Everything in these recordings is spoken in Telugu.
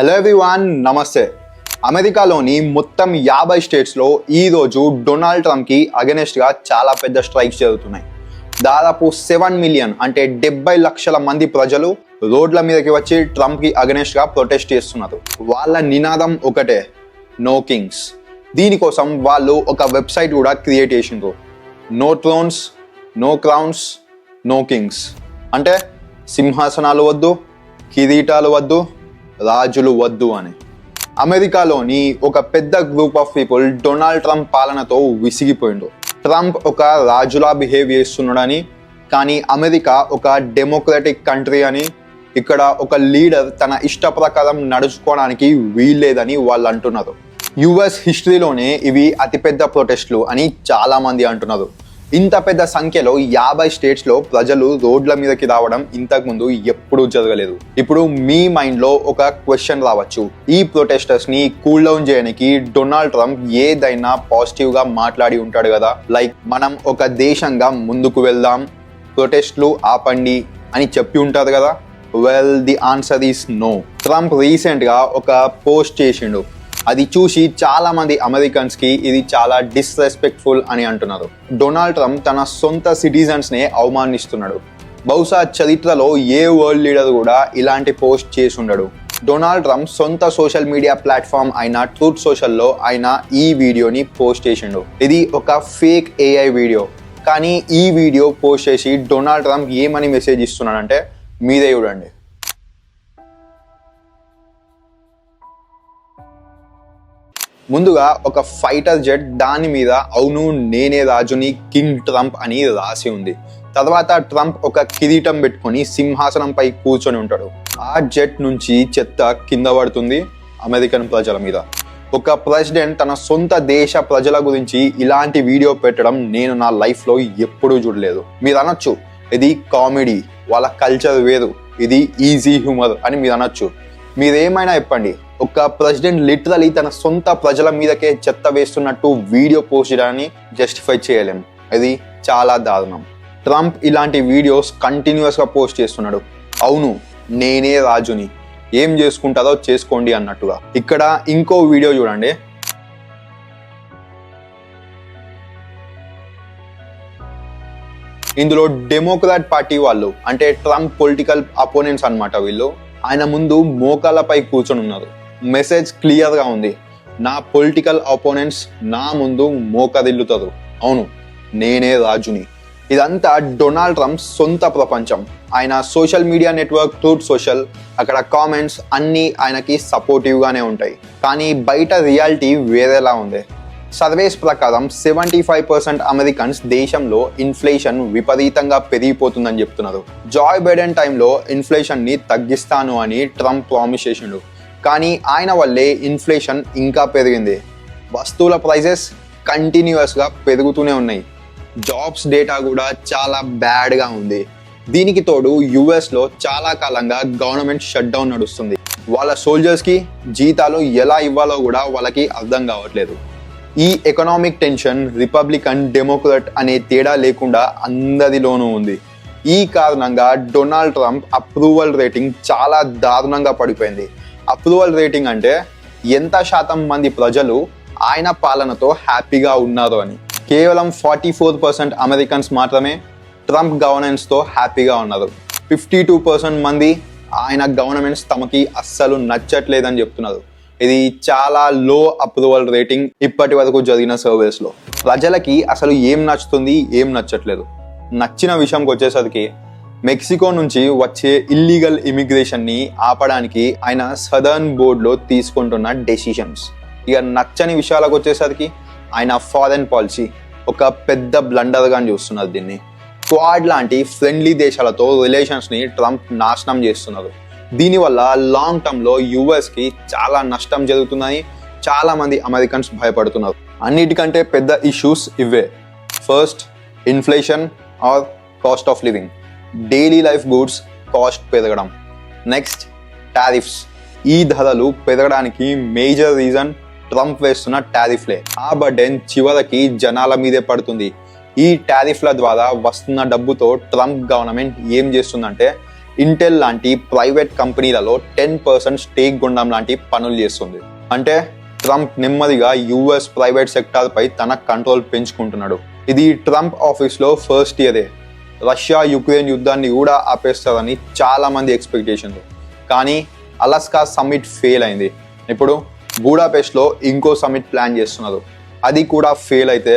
హలో ఎవ్రీవాన్ నమస్తే. అమెరికాలోని మొత్తం యాభై స్టేట్స్లో ఈరోజు డొనాల్డ్ ట్రంప్కి అగెనెస్ట్గా చాలా పెద్ద స్ట్రైక్స్ జరుగుతున్నాయి. దాదాపు సెవెన్ మిలియన్ అంటే డెబ్బై లక్షల మంది ప్రజలు రోడ్ల మీదకి వచ్చి ట్రంప్కి అగెనెస్ట్గా ప్రొటెస్ట్ చేస్తున్నారు. వాళ్ళ నినాదం ఒకటే నో కింగ్స్ దీనికోసం వాళ్ళు ఒక వెబ్సైట్ కూడా క్రియేట్ చేసిండ్రు. No thrones no crowns no kings అంటే సింహాసనాలు వద్దు కిరీటాలు వద్దు రాజులు వద్దు అని. అమెరికాలోని ఒక పెద్ద group of people Donald Trump పాలనతో విసిగిపోయిండు. ట్రంప్ ఒక రాజులా బిహేవ్ చేస్తున్నాడని కానీ అమెరికా ఒక డెమోక్రటిక్ కంట్రీ అని ఇక్కడ ఒక లీడర్ తన ఇష్ట ప్రకారం నడుచుకోవడానికి వీల్లేదని వాళ్ళు అంటున్నారు. యుఎస్ హిస్టరీలోనే ఇవి అతిపెద్ద ప్రొటెస్ట్లు అని చాలామంది అంటున్నారు. ఇంత పెద్ద సంఖ్యలో యాభై స్టేట్స్లో ప్రజలు రోడ్ల మీదకి రావడం ఇంతకు ముందు ఎప్పుడూ జరగలేదు. ఇప్పుడు మీ మైండ్లో ఒక క్వశ్చన్ రావచ్చు. ఈ ప్రొటెస్టర్స్ని కూల్ డౌన్ చేయడానికి డొనాల్డ్ ట్రంప్ ఏదైనా పాజిటివ్గా మాట్లాడి ఉంటాడు కదా? లైక్ మనం ఒక దేశంగా ముందుకు వెళ్దాం ప్రొటెస్ట్లు ఆపండి అని చెప్పి ఉంటారు కదా? Well the answer is no. Trump రీసెంట్గా ఒక పోస్ట్ చేసిండు. అది చూసి చాలా మంది అమెరికన్స్కి ఇది చాలా డిస్రెస్పెక్ట్ఫుల్ అని అంటున్నారు. డొనాల్డ్ ట్రంప్ తన సొంత సిటిజన్స్ నే అవమానిస్తున్నాడు. బహుశా చరిత్రలో ఏ వరల్డ్ లీడర్ కూడా ఇలాంటి పోస్ట్ చేసి ఉండడు. డొనాల్డ్ ట్రంప్ సొంత సోషల్ మీడియా ప్లాట్ఫామ్ అయిన ట్రూత్ సోషల్లో ఆయన ఈ వీడియోని పోస్ట్ చేసిండు. ఇది ఒక ఫేక్ ఏఐ వీడియో. కానీ ఈ వీడియో పోస్ట్ చేసి డొనాల్డ్ ట్రంప్ ఏమని మెసేజ్ ఇస్తున్నాడంటే మీదే చూడండి. ముందుగా ఒక ఫైటర్ జెట్ దాని మీద అవును నేనే రాజుని కింగ్ ట్రంప్ అని రాసి ఉంది. తర్వాత ట్రంప్ ఒక కిరీటం పెట్టుకొని సింహాసనంపై కూర్చొని ఉంటాడు. ఆ జెట్ నుంచి చెత్త కింద పడుతుంది అమెరికన్ ప్రజల మీద. ఒక ప్రెసిడెంట్ తన సొంత దేశ ప్రజల గురించి ఇలాంటి వీడియో పెట్టడం నేను నా లైఫ్లో ఎప్పుడూ చూడలేదు. మీరు అనొచ్చు ఇది కామెడీ వాళ్ళ కల్చర్ వేరు ఇది ఈజీ హ్యూమర్ అని మీరు అనొచ్చు. మీరేమైనా చెప్పండి ఒక ప్రెసిడెంట్ లిటరలీ తన సొంత ప్రజల మీదకే చెత్త వేస్తున్నట్టు వీడియో పోస్ట్ చేయడాన్ని జస్టిఫై చేయలేం. ఇది చాలా దారుణం. ట్రంప్ ఇలాంటి వీడియోస్ కంటిన్యూస్గా పోస్ట్ చేస్తున్నాడు. అవును నేనే రాజుని. ఏం చేసుకుంటారో చేసుకోండి అన్నట్టుగా. ఇక్కడ ఇంకో వీడియో చూడండి. ఇందులో డెమోక్రాట్ పార్టీ వాళ్ళు అంటే ట్రంప్ పొలిటికల్ అపోనెంట్స్ అన్నమాట వీళ్ళు. ఆయన ముందు మోకాలపై కూర్చొని ఉన్నారు. మెసేజ్ క్లియర్గా ఉంది. నా పొలిటికల్ అపోనెంట్స్ నా ముందు మోకరిల్లుతారు అవును నేనే రాజుని. ఇదంతా డొనాల్డ్ ట్రంప్ సొంత ప్రపంచం. ఆయన social media network truth social అక్కడ కామెంట్స్ అన్నీ ఆయనకి సపోర్టివ్గానే ఉంటాయి. కానీ బయట రియాలిటీ వేరేలా ఉంది. సర్వేస్ ప్రకారం సెవెంటీ ఫైవ్ పర్సెంట్ అమెరికన్స్ దేశంలో ఇన్ఫ్లేషన్ విపరీతంగా పెరిగిపోతుందని చెప్తున్నారు. జాయ్ బైడెన్ టైంలో ఇన్ఫ్లేషన్ని తగ్గిస్తాను అని ట్రంప్ ప్రామిస్ చేసిండు. కానీ ఆయన వల్లే ఇన్ఫ్లేషన్ ఇంకా పెరిగింది. వస్తువుల ప్రైసెస్ కంటిన్యూస్గా పెరుగుతూనే ఉన్నాయి. జాబ్స్ డేటా కూడా చాలా బ్యాడ్గా ఉంది. దీనికి తోడు యుఎస్లో చాలా కాలంగా గవర్నమెంట్ షట్ డౌన్ నడుస్తుంది. వాళ్ళ సోల్జర్స్కి జీతాలు ఎలా ఇవ్వాలో కూడా వాళ్ళకి అర్థం కావట్లేదు. ఈ ఎకనామిక్ టెన్షన్ రిపబ్లికన్ డెమోక్రట్ అనే తేడా లేకుండా అందరిలోనూ ఉంది. ఈ కారణంగా డొనాల్డ్ ట్రంప్ అప్రూవల్ రేటింగ్ చాలా దారుణంగా పడిపోయింది. అప్రూవల్ రేటింగ్ అంటే ఎంత శాతం మంది ప్రజలు ఆయన పాలనతో హ్యాపీగా ఉన్నారు అని. కేవలం ఫార్టీ ఫోర్ పర్సెంట్ అమెరికన్స్ మాత్రమే ట్రంప్ గవర్నెన్స్తో హ్యాపీగా ఉన్నారు. ఫిఫ్టీ టూ పర్సెంట్ మంది ఆయన గవర్నమెంట్స్ తమకి అస్సలు నచ్చట్లేదని చెప్తున్నారు. ఇది చాలా లో అప్రూవల్ రేటింగ్ ఇప్పటి వరకు జరిగిన సర్వేస్లో ప్రజలకి అసలు ఏం నచ్చుతుంది ఏం నచ్చట్లేదు. నచ్చిన విషయంకి వచ్చేసరికి మెక్సికో నుంచి వచ్చే ఇల్లీగల్ ఇమిగ్రేషన్ని ఆపడానికి ఆయన సదర్న్ బోర్డులో తీసుకుంటున్న డెసిషన్స్ ఇక నచ్చని విషయాలకు వచ్చేసరికి ఆయన ఫారెన్ పాలసీ ఒక పెద్ద బ్లండర్గా చూస్తున్నారు దీన్ని. క్వాడ్ లాంటి ఫ్రెండ్లీ దేశాలతో రిలేషన్స్ని ట్రంప్ నాశనం చేస్తున్నారు దీనివల్ల లాంగ్ టర్మ్లో యుఎస్కి చాలా నష్టం జరుగుతుందని చాలామంది అమెరికన్స్ భయపడుతున్నారు. అన్నిటికంటే పెద్ద ఇష్యూస్ ఇవే. First inflation or cost of living daily life goods cost పెరగడం. Next tariffs. ఈ ధరలు పెరగడానికి మేజర్ రీజన్ ట్రంప్ వేస్తున్న టారిఫ్లే. ఆ బర్డెన్ చివరికి జనాల మీదే పడుతుంది. ఈ టారిఫ్ల ద్వారా వస్తున్న డబ్బుతో ట్రంప్ గవర్నమెంట్ ఏం చేస్తుందంటే ఇంటెల్ లాంటి ప్రైవేట్ కంపెనీలలో టెన్ పర్సెంట్ స్టేక్ గుండం లాంటి పనులు చేస్తుంది. అంటే ట్రంప్ నెమ్మదిగా యుఎస్ ప్రైవేట్ సెక్టార్ పై తన కంట్రోల్ పెంచుకుంటున్నాడు. ఇది ట్రంప్ ఆఫీస్లో ఫస్ట్ ఇయరే. రష్యా యుక్రెయిన్ యుద్ధాన్ని కూడా ఆపేస్తారని చాలామంది ఎక్స్పెక్టేషన్లు ఎక్స్పెక్టేషన్ కానీ అలాస్కా సమ్మిట్ ఫెయిల్ అయింది. ఇప్పుడు బూడాపెస్ట్లో ఇంకో సమ్మిట్ ప్లాన్ చేస్తున్నారు. అది కూడా ఫెయిల్ అయితే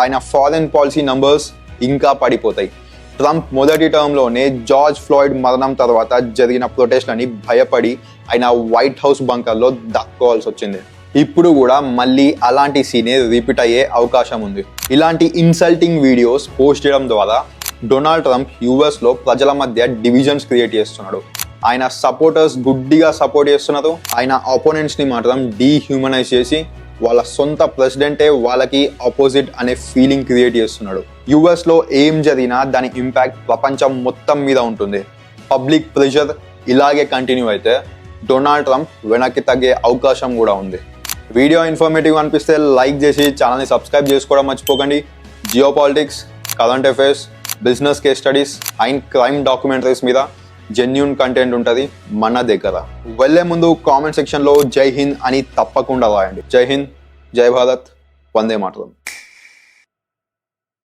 ఆయన ఫారెన్ పాలసీ నంబర్స్ ఇంకా పడిపోతాయి. ట్రంప్ మొదటి టర్మ్లోనే జార్జ్ ఫ్లాయిడ్ మరణం తర్వాత జరిగిన ప్రొటెస్ట్లని భయపడి ఆయన వైట్ హౌస్ బంకర్లో దక్కోవాల్సి వచ్చింది. ఇప్పుడు కూడా మళ్ళీ అలాంటి సీనే రిపీట్ అయ్యే అవకాశం ఉంది. ఇలాంటి ఇన్సల్టింగ్ వీడియోస్ పోస్ట్ చేయడం ద్వారా డొనాల్డ్ ట్రంప్ యుఎస్లో ప్రజల మధ్య డివిజన్స్ క్రియేట్ చేస్తున్నాడు. ఆయన సపోర్టర్స్ గుడ్డిగా సపోర్ట్ చేస్తున్నారు ఆయన ఆపోనెంట్స్ని మాత్రం డీహ్యూమనైజ్ చేసి వాళ్ళ సొంత ప్రెసిడెంటే వాళ్ళకి ఆపోజిట్ అనే ఫీలింగ్ క్రియేట్ చేస్తున్నాడు. యూఎస్లో ఏం జరిగినా దాని ఇంపాక్ట్ ప్రపంచం మొత్తం మీద ఉంటుంది. పబ్లిక్ ప్రెషర్ ఇలాగే కంటిన్యూ అయితే డొనాల్డ్ ట్రంప్ వెనక్కి తగ్గే అవకాశం కూడా ఉంది. వీడియో ఇన్ఫర్మేటివ్ అనిపిస్తే లైక్ చేసి ఛానల్ని సబ్స్క్రైబ్ చేసుకోవడం మర్చిపోకండి. Geopolitics current affairs business case studies and crime documentaries మీద జెన్యున్ కంటెంట్ ఉంటుంది మన దగ్గర. వెళ్ళే ముందు కామెంట్ సెక్షన్లో జై హింద్ అని తప్పకుండా రాయండి. జై హింద్ జై భారత్ వందే మాటలు